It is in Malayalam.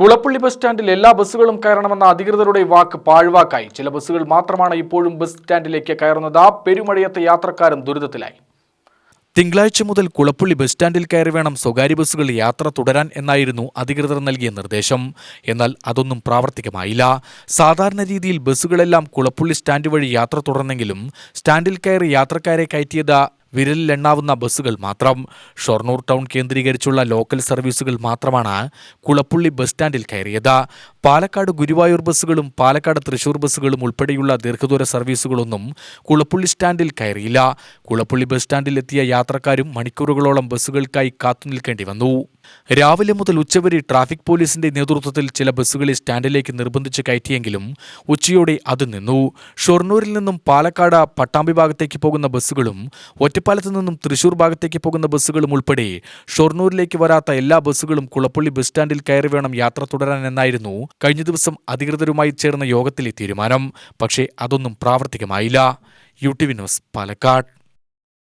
കുളപ്പള്ളി ബസ് സ്റ്റാൻഡിൽ എല്ലാ ബസ്സുകളും കയറണമെന്ന അധികൃതരുടെ വാക്ക് പാഴ്വാക്കായി. ചില ബസ്സുകൾ മാത്രമാണ് ഇപ്പോഴും ബസ് സ്റ്റാൻഡിലേക്ക് കയറുന്നത്. ആ പെരുമഴയത്തെ യാത്രക്കാരും ദുരിതത്തിലായി. തിങ്കളാഴ്ച മുതൽ കുളപ്പള്ളി ബസ് സ്റ്റാൻഡിൽ കയറി വേണം സ്വകാര്യ ബസ്സുകൾ യാത്ര തുടരാൻ എന്നായിരുന്നു അധികൃതർ നൽകിയ നിർദ്ദേശം. എന്നാൽ അതൊന്നും പ്രാവർത്തികമായില്ല. സാധാരണ രീതിയിൽ ബസ്സുകളെല്ലാം കുളപ്പള്ളി സ്റ്റാൻഡ് വഴി യാത്ര തുടർന്നെങ്കിലും സ്റ്റാൻഡിൽ കയറി യാത്രക്കാരെ കയറ്റിയത് വിരലിലെണ്ണാവുന്ന ബസ്സുകൾ മാത്രം ഷൊർണൂർ ടൗൺ കേന്ദ്രീകരിച്ചുള്ള ലോക്കൽ സർവീസുകൾ മാത്രമാണ് കുളപ്പുള്ളി ബസ് സ്റ്റാൻഡിൽ കയറിയത്. പാലക്കാട് ഗുരുവായൂർ ബസ്സുകളും പാലക്കാട് തൃശൂർ ബസ്സുകളും ഉൾപ്പെടെയുള്ള ദീർഘദൂര സർവീസുകളൊന്നും കുളപ്പുള്ളി സ്റ്റാൻഡിൽ കയറിയില്ല. കുളപ്പുള്ളി ബസ് സ്റ്റാൻഡിൽ എത്തിയ യാത്രക്കാരും മണിക്കൂറുകളോളം ബസ്സുകൾക്കായി കാത്തുനിൽക്കേണ്ടി വന്നു. രാവിലെ മുതൽ ഉച്ചവരെ ട്രാഫിക് പോലീസിന്റെ നേതൃത്വത്തിൽ ചില ബസ്സുകളെ സ്റ്റാൻഡിലേക്ക് നിർബന്ധിച്ച് കയറ്റിയെങ്കിലും ഉച്ചയോടെ അത് നിന്നു. ഷൊർണൂരിൽ നിന്നും പാലക്കാട് പട്ടാമ്പി ഭാഗത്തേക്ക് പോകുന്ന ബസ്സുകളും ഒറ്റപ്പാലത്ത് നിന്നും തൃശൂർ ഭാഗത്തേക്ക് പോകുന്ന ബസ്സുകളും ഉൾപ്പെടെ ഷൊർണൂരിലേക്ക് വരാത്ത എല്ലാ ബസ്സുകളും കുളപ്പള്ളി ബസ് സ്റ്റാൻഡിൽ കയറി വേണം യാത്ര തുടരാൻ എന്നായിരുന്നു കഴിഞ്ഞ ദിവസം അധികൃതരുമായി ചേർന്ന യോഗത്തിലെ തീരുമാനം. പക്ഷേ അതൊന്നും പ്രാവർത്തികമായില്ല. U T V news Palakkad.